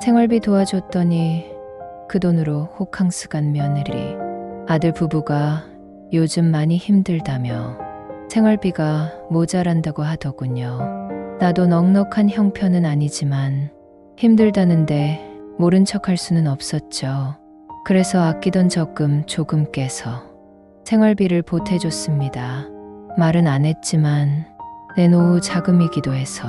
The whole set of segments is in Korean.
생활비 도와줬더니 그 돈으로 호캉스 간 며느리. 아들 부부가 요즘 많이 힘들다며 생활비가 모자란다고 하더군요. 나도 넉넉한 형편은 아니지만 힘들다는데 모른 척할 수는 없었죠. 그래서 아끼던 적금 조금 깨서 생활비를 보태줬습니다. 말은 안 했지만 내 노후 자금이기도 해서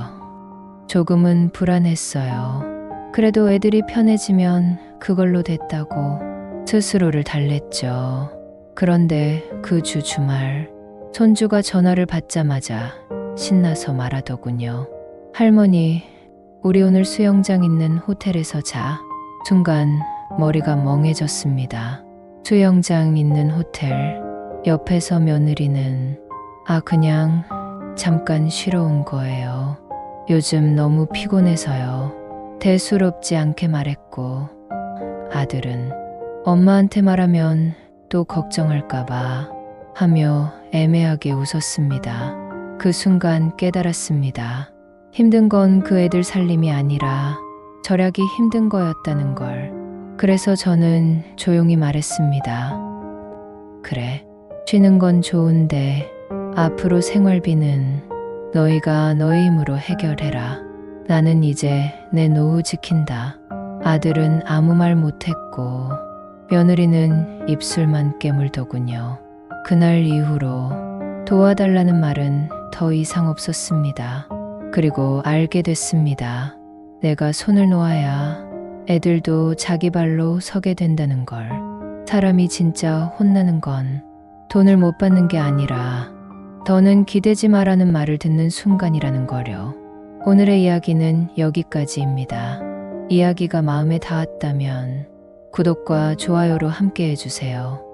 조금은 불안했어요. 그래도 애들이 편해지면 그걸로 됐다고 스스로를 달랬죠. 그런데 그 주 주말 손주가 전화를 받자마자 신나서 말하더군요. 할머니, 우리 오늘 수영장 있는 호텔에서 자. 순간 머리가 멍해졌습니다. 수영장 있는 호텔. 옆에서 며느리는 아, 그냥 잠깐 쉬러 온 거예요. 요즘 너무 피곤해서요. 대수롭지 않게 말했고, 아들은 엄마한테 말하면 또 걱정할까봐 하며 애매하게 웃었습니다. 그 순간 깨달았습니다. 힘든 건 그 애들 살림이 아니라 절약이 힘든 거였다는 걸. 그래서 저는 조용히 말했습니다. 그래, 쉬는 건 좋은데 앞으로 생활비는 너희가 너희 힘으로 해결해라. 나는 이제 내 노후 지킨다. 아들은 아무 말 못했고 며느리는 입술만 깨물더군요. 그날 이후로 도와달라는 말은 더 이상 없었습니다. 그리고 알게 됐습니다. 내가 손을 놓아야 애들도 자기 발로 서게 된다는 걸. 사람이 진짜 혼나는 건 돈을 못 받는 게 아니라 더는 기대지 마라는 말을 듣는 순간이라는 거려. 오늘의 이야기는 여기까지입니다. 이야기가 마음에 닿았다면 구독과 좋아요로 함께 해주세요.